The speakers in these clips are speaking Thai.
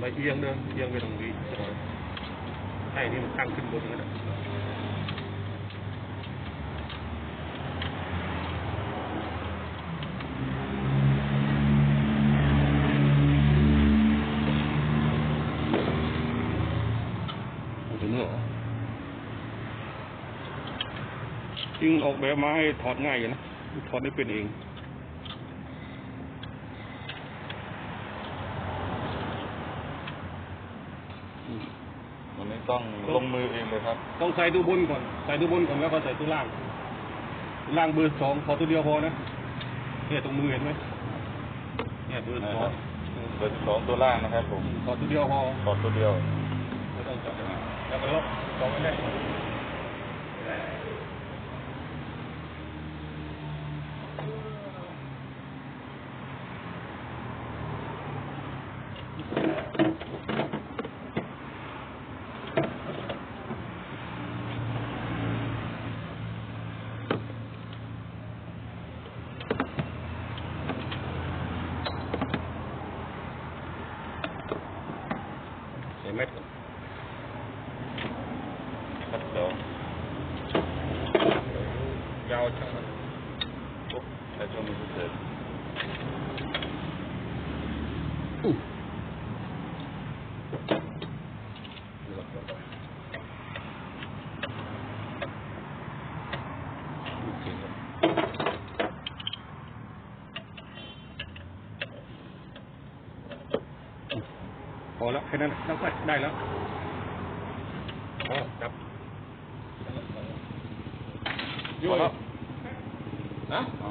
มาเอียงเดินเอียงไปตรงนี้สักหน่อยใช่นี่มันตั้งขึ้นบนนั้นนะถึงเหรอจริงออกแบบมาให้ถอดง่ายอยู่นะ ถอดได้เป็นเอง วันนี้ ต้องลงมือเองเลยครับ ต้องใส่ตัวบนก่อน ใส่ตัวบนก่อนแล้วก็ใส่ตัวล่างตัวล่างเบอร์สองขอตัวเดียวพอนะ เนี่ยตรงมือเห็นไหมเนี่ยเบอร์สองเบอร์สองตัวล่างนะครับผมขอตัวเดียวพอขอตัวเดียวไม่ต้องจับแล้วก็ล็อกสองไว้ได้ ใส่เม็ดก่อนครับเดี๋ยวยาวจังนะ ปุ๊บใช้ช่วงนี้พิเศษ โอเคครับ พอแล้วแค่นั้นแล้วก็ได้แล้วพอจับโยนนะเอา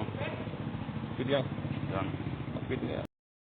ปิดยังยังปิดเนี่ย